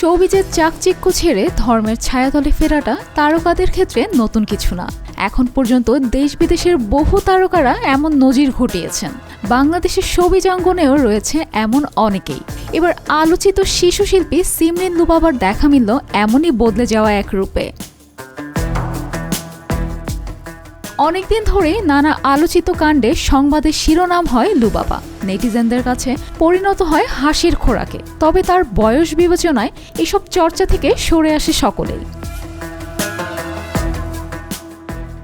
সৌবিজের চাকচিক্য ছেড়ে ধর্মের ছায়াতলে ফেরাটা তারকাদের ক্ষেত্রে নতুন কিছু না। এখন পর্যন্ত দেশ বিদেশের বহু তারকারা এমন নজির ঘটিয়েছেন। বাংলাদেশের সবিজাঙ্গনেও রয়েছে এমন অনেকেই। এবার আলোচিত শিশু শিল্পী সিমরিন বাবার দেখা মিলল এমনই বদলে যাওয়া এক রূপে। অনেকদিন ধরে নানা আলোচিত কাণ্ডে সংবাদের শিরোনাম হয় লুবাবা নেটিজেনদের কাছে পরিণত হয় হাসির খোরাকে। তবে তার বয়স বিবেচনায় এসব চর্চা থেকে সরে আসে সকলেই।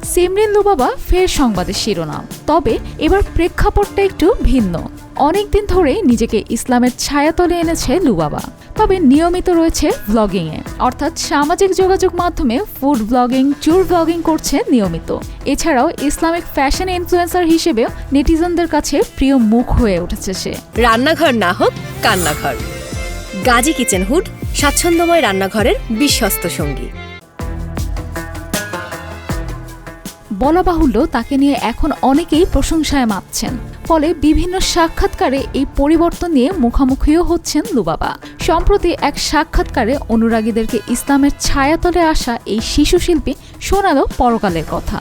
সিমরিন লুবাবা ফের সংবাদের শিরোনাম। তবে এবার প্রেক্ষাপটটা একটু ভিন্ন। অনেকদিন ধরে নিজেকে ইসলামের ছায়াতলে এনেছে লুবাবা তবে নিয়মিত রয়েছে ব্লগিংয়ে অর্থাৎ সামাজিক যোগাযোগ মাধ্যমে ফুড ব্লগিং ট্যুর ব্লগিং করছে নিয়মিত। এছাড়াও ইসলামিক ফ্যাশন ইনফ্লুয়েন্সার হিসেবেও নেটিজনদের কাছে প্রিয় মুখ হয়ে উঠেছে সে। রান্নাঘর না হোক কান্নাঘর। গাজী কিচেন হুড স্বাচ্ছন্দ্যময় রান্নাঘরের বিশ্বস্ত সঙ্গী। বলা বাহুল্য তাকে নিয়ে এখন অনেকেই প্রশংসায় মাপছেন। ফলে বিভিন্ন সাক্ষাৎকারে এই পরিবর্তন নিয়ে মুখোমুখিও হচ্ছেন লুবাবা সম্প্রতি এক সাক্ষাৎকারে অনুরাগীদেরকে ইসলামের ছায়াতলে আসা এই শিশু শিল্পী শোনালো পরকালের কথা।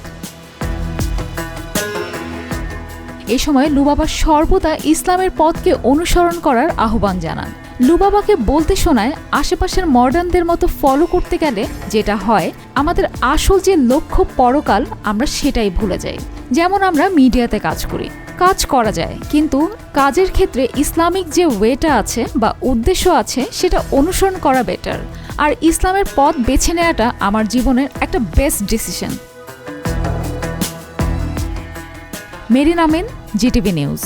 এ সময় লুবাবা সর্বদা ইসলামের পথকে অনুসরণ করার আহ্বান জানান। লুবাবাকে বলতে শোনায়, আশেপাশের মডার্নদের মতো ফলো করতে গেলে যেটা হয়, আমাদের আসল যে লক্ষ্য পরকাল, আমরা সেটাই ভুলে যাই। যেমন আমরা মিডিয়াতে কাজ করি। কাজ করা যায়। কিন্তু কাজের ক্ষেত্রে ইসলামিক যে ওয়েটা আছে বা উদ্দেশ্য আছে, সেটা অনুসরণ করা বেটার আর ইসলামের পথ বেছে নেওয়াটা আমার জীবনের একটা best decision Merin Amin GTV news.